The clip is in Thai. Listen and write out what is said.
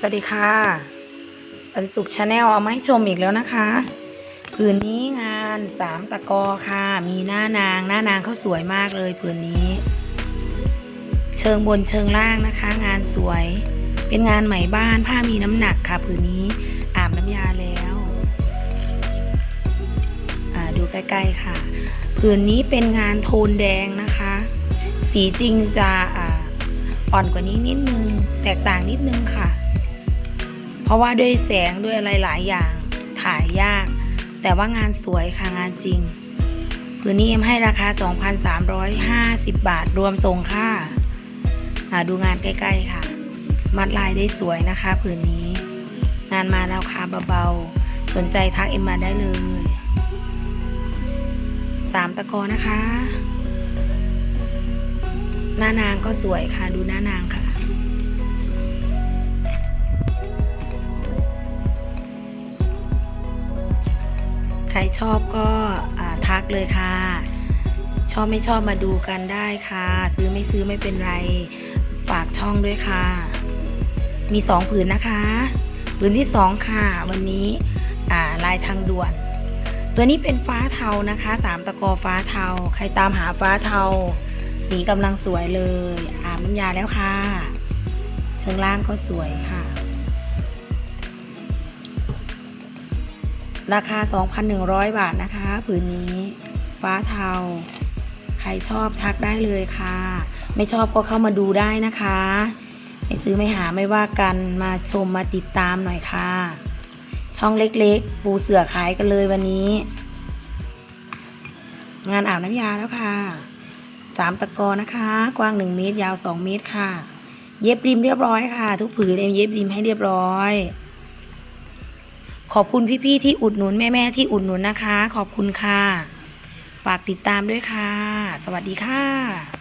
สวัสดีค่ะปันสุขชาแนลเอามาให้ชมอีกแล้วนะคะ ผืนนี้งานสามตะกอค่ะ มีหน้านางหน้านางเขาสวยมากเลยผืนนี้ เชิงบนเชิงล่างนะคะ งานสวย เป็นงานไหมบ้านผ้ามีน้ำหนักค่ะ ผืนนี้อาบน้ำยาแล้วดูใกล้ๆค่ะ ผืนนี้เป็นงานโทนแดงนะคะ สีจริงจะอ่อนกว่านี้นิดนึง แตกต่างนิดนึงค่ะ เพราะว่าด้วยแสงด้วยอะไรหลายอย่างถ่ายยาก แต่ว่างานสวยค่ะงานจริงผืนนี้เอ็มให้ราคา 2,350 บาทรวมส่งค่ะอ่าดูงานใกล้ ๆ ค่ะ มัดลายได้สวยนะคะผืนนี้ งานมาราคาเบาๆ สนใจทักเอ็มมาได้เลยสามตะกอนะคะ หน้านางก็สวยค่ะดูหน้านางค่ะ ใครชอบก็ทักเลยค่ะ ชอบไม่ชอบมาดูกันได้ค่ะ ซื้อไม่ซื้อไม่เป็นไร ฝากช่องด้วยค่ะ มีสองผืนนะคะผืนที่สองค่ะ วันนี้ลายทางด่วน ตัวนี้เป็นฟ้าเทานะคะสามตะกอฟ้าเทา ใครตามหาฟ้าเทา สีกำลังสวยเลยอาบน้ำยาแล้วค่ะเชิงล่างก็สวยค่ะ ราคา 2,100 บาทนะคะ ผืนนี้ฟ้าเทา ใครชอบทักได้เลยค่ะ ไม่ชอบก็เข้ามาดูได้นะคะ ไม่ซื้อไม่หาไม่ว่ากันมาชมมาติดตามหน่อยค่ะ ช่องเล็กๆ ปูเสือขายกันเลยวันนี้ งานอาบน้ำยาแล้วค่ะสามตะกอนะคะ กว้าง 1 เมตรยาว 2 เมตรค่ะ เย็บริมเรียบร้อยค่ะ ทุกผืนเอ็มเย็บริมให้เรียบร้อย ขอบคุณพี่ๆที่อุดหนุนแม่ๆที่อุดหนุนนะคะ ขอบคุณค่ะ ฝากติดตามด้วยค่ะ สวัสดีค่ะ